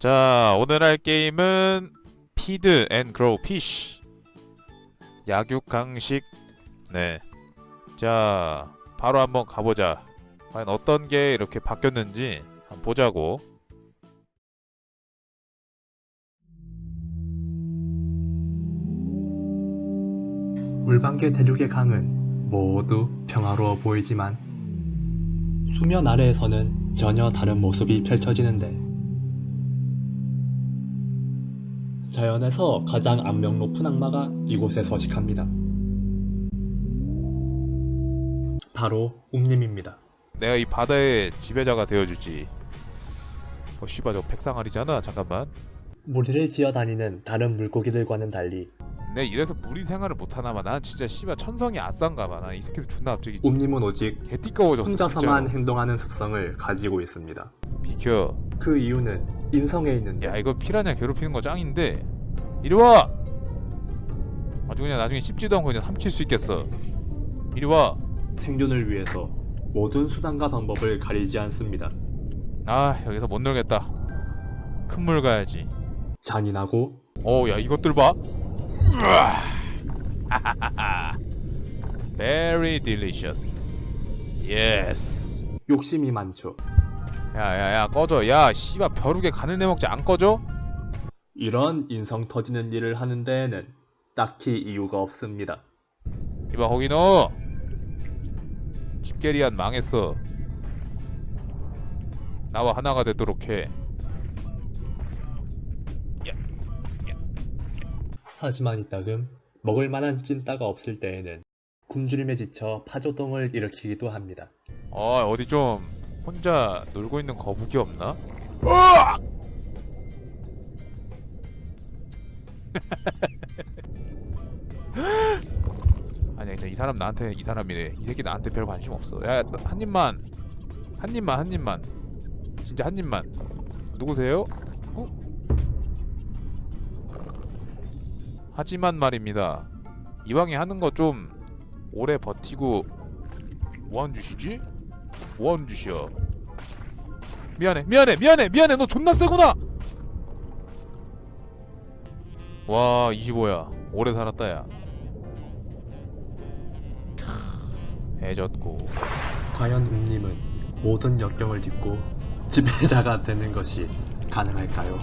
자 오늘 할 게임은 피드 앤 그로우 피쉬 약육 강식. 네자 바로 한번 가보자. 과연 어떤 게 이렇게 바뀌었는지 한번 보자고. 물방개 대륙의 강은 모두 평화로워 보이지만 수면 아래에서는 전혀 다른 모습이 펼쳐지는데 자연에서 가장 악명 높은 악마가 이곳에 서식합니다. 바로 웅님입니다. 내가 이 바다의 지배자가 되어주지. 어 씨발 저 백상아리잖아? 잠깐만. 무리를 지어 다니는 다른 물고기들과는 달리 내가 이래서 무리 생활을 못하나봐 난 진짜 씨발 천성이 아싼가봐. 난 이 새끼들 존나 갑자기 웅님은 오직 개띠꺼워졌어 혼자서만 진짜로 행동하는 습성을 가지고 있습니다. 비켜. 그 이유는 인성에 있는데. 야 이거 피라냐 괴롭히는 거 짱인데. 이리 와! 아주 그냥 나중에 씹지도 않고 그냥 삼킬 수 있겠어. 이리 와. 생존을 위해서 모든 수단과 방법을 가리지 않습니다. 아 여기서 못 놀겠다. 큰 물 가야지. 잔인하고? 어야 이것들 봐. 으아. Very delicious. Yes. 욕심이 많죠. 야야야 꺼져 야 씨발 벼룩에 간을 내먹지 안 꺼져? 이런 인성 터지는 일을 하는 데에는 딱히 이유가 없습니다. 이봐 거기 너 집게리안 망했어 나와 하나가 되도록 해 하지만 이따금 먹을 만한 찐따가 없을 때에는 굶주림에 지쳐 파조동을 일으키기도 합니다. 어, 어디 좀 혼자 놀고 있는 거북이 없나? 아니야, 진짜 이 사람 나한테 이 사람이래. 이 새끼 나한테 별 관심 없어. 야, 나한 입만, 한 입만, 한 입만. 진짜 한 입만. 누구세요? 어? 하지만 말입니다. 이왕에 하는 거 좀 오래 버티고 뭐하는 짓이지? 뭐하는 짓이야? 미안해 미안해 미안해 미안해. 너 존나 세구나. 와 25야? 오래 살았다 야. 캬, 애졌고. 과연 웅님은 모든 역경을 딛고 지배자가 되는 것이 가능할까요?